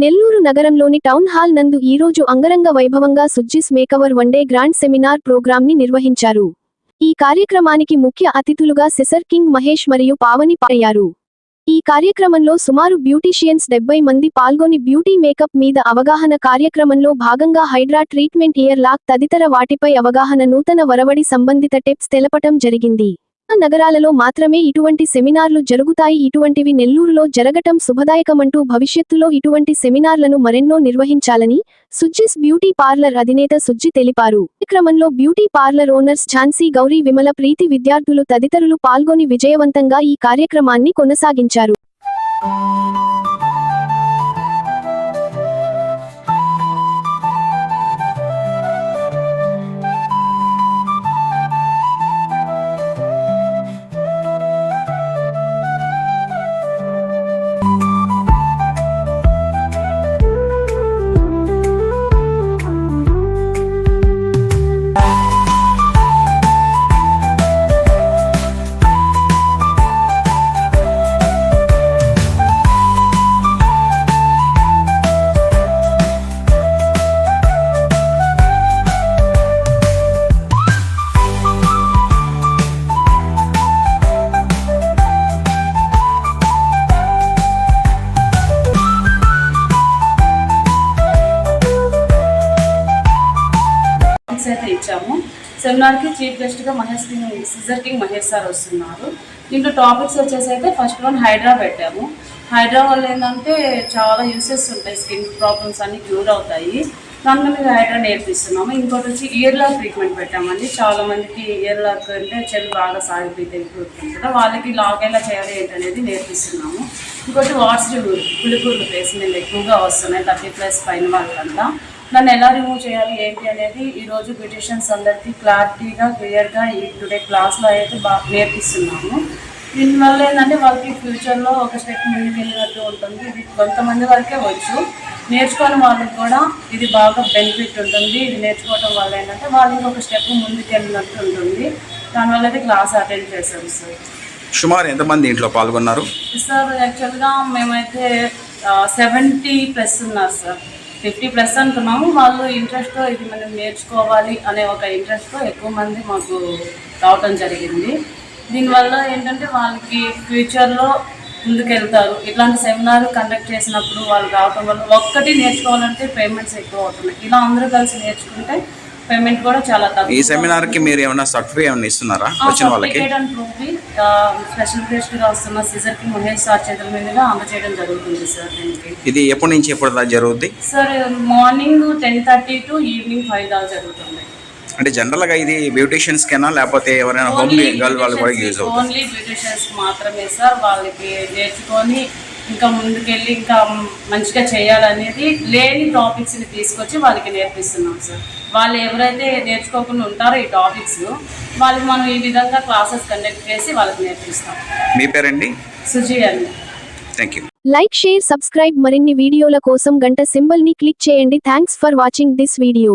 నెల్లూరు నగరంలోని town hall నందు ఈరోజు అంగరంగ వైభవంగా Sujji's makeover one day grand seminar ప్రోగ్రాంని నిర్వహించారు. ఈ కార్యక్రమానికి ముఖ్య అతిథులుగా సెసర్ కింగ్ మహేష్ మరియు పావని పాయ్యారు ఈ కార్యక్రమంలో సుమారు బ్యూటీషియన్స్ డెబ్బై మంది పాల్గొని బ్యూటీ మేకప్ మీద అవగాహన కార్యక్రమంలో భాగంగా హైడ్రా ట్రీట్మెంట్ ఇయర్ లాక్ తదితర వాటిపై అవగాహన నూతన వరవడి సంబంధిత టిప్స్ తెలపటం జరిగింది. నగరాలలో మాత్రమే ఇటువంటి సెమినార్లు జరుగుతాయి. ఇటువంటివి నెల్లూరులో జరగటం శుభదాయకమంటూ భవిష్యత్తులో ఇటువంటి సెమినార్లను మరెన్నో నిర్వహించాలని సుజ్జిస్ బ్యూటీ పార్లర్ అధినేత సుజ్జి తెలిపారు. ఈ క్రమంలో beauty parlour owners Jhansi Gauri Vimala Preethi విద్యార్థులు తదితరులు పాల్గొని విజయవంతంగా ఈ కార్యక్రమాన్ని కొనసాగించారు. అయితే ఇచ్చాము. సెమినార్కి చీఫ్ గెస్ట్గా Mahesh king scissor king Mahesh sir వస్తున్నారు. దీంట్లో టాపిక్స్ వచ్చేసి అయితే ఫస్ట్ వన్ హైడ్రా పెట్టాము. హైడ్రా వల్ల ఏంటంటే చాలా యూసెస్ ఉంటాయి స్కిన్ ప్రాబ్లమ్స్ అన్ని క్యూర్ అవుతాయి. దాని మీద హైడ్రా నేర్పిస్తున్నాము. ఇంకోటి వచ్చి ఇయర్ ట్రీట్మెంట్ పెట్టామండి. చాలా మందికి ఇయర్ అంటే చెవి బాగా సాగిపోతే ఇంప్రూవ్ కదా. వాళ్ళకి లాక్ ఎలా చేయాలి ఏంటనేది నేర్పిస్తున్నాము. ఇంకోటి వాట్స్ పులిపూర్లు ఫేస్ మీద ఎక్కువగా వస్తున్నాయి థర్టీ ప్లస్ పైన వాళ్ళకంతా. దాన్ని ఎలా రిమూవ్ చేయాలి ఏంటి అనేది ఈరోజు బ్యూటిషియన్స్ అందరికీ క్లారిటీగా క్లియర్గా ఈ టుడే క్లాస్లో అయితే బాగా నేర్పిస్తున్నాము. దీనివల్ల ఏంటంటే వాళ్ళకి ఫ్యూచర్లో ఒక స్టెప్ ముందుకు వెళ్ళినట్టు ఉంటుంది. ఇది కొంతమంది వరకే వచ్చు. నేర్చుకోని వాళ్ళకి కూడా ఇది బాగా బెనిఫిట్ ఉంటుంది. ఇది నేర్చుకోవడం వల్ల ఏంటంటే వాళ్ళు ఇంకొక స్టెప్ ముందుకు వెళ్ళినట్టు ఉంటుంది. దానివల్ల అయితే క్లాస్ అటెండ్ చేశాం సార్ సుమారు ఎంతమంది ఇంట్లో పాల్గొన్నారు? సార్ యాక్చువల్గా మేమైతే సెవెంటీ ప్లస్ ఉన్నారు సార్ ఫిఫ్టీ ప్లస్ అంటున్నాము. వాళ్ళు ఇంట్రెస్ట్ ఇది మనం నేర్చుకోవాలి అనే ఒక ఇంట్రెస్ట్తో ఎక్కువ మంది మాకు రావటం జరిగింది. దీనివల్ల ఏంటంటే వాళ్ళకి ఫ్యూచర్లో ముందుకెళ్తారు. ఇట్లాంటి సెమినార్ కండక్ట్ చేసినప్పుడు వాళ్ళు రావటం వల్ల ఒక్కటి నేర్చుకోవాలంటే పేమెంట్స్ ఎక్కువ అవుతున్నాయి. ఇలా అందరూ కలిసి నేర్చుకుంటే పేమెంట్ కూడా చాలా ఈ తక్కువ సెమినార్కి మీరు ఏమైనా సర్టిఫికేట్ ఏమైనా ఇస్తున్నారా వచ్చిన వాళ్ళకి? స్పెషల్ గెస్ట్గా వస్తున్న సిజర్కి మహేష్ సార్ చేతుల మీదుగా అందజేయడం జరుగుతుంది సార్ దీనికి. ఇది ఎప్పటి నుంచి ఎప్పుడు దాకా జరుగుద్ది? Sir morning ten thirty to evening five దాకా జరుగుతుంది. అంటే జనరల్గా ఇది బ్యూటిషియన్స్ కేనా లేకపోతే ఎవరైనా హోమ్ గర్ల్ వాళ్ళు కూడా యూజ్ అవుతుంది? ఓన్లీ బ్యూటిషియన్స్ మాత్రమే సార్. వాళ్ళకి నేర్చుకొని ఇంకా ముందుకెళ్ళి ఇంకా మంచిగా చేయాలనేది లేని టాపిక్స్ని తీసుకొచ్చి వాళ్ళకి నేర్పిస్తున్నాం సార్. వాళ్ళు ఎవరైతే నేర్చుకోకుండా ఉంటారో ఈ టాపిక్స్ వాళ్ళకి మనం ఈ విధంగా క్లాసెస్ కండక్ట్ చేసి వాళ్ళకి నేర్పిస్తాం. మీ పేరండి? సుజీ అని thank you like share subscribe మరిన్ని వీడియోల కోసం గంట సింబల్ని క్లిక్ చేయండి. Thanks for watching this video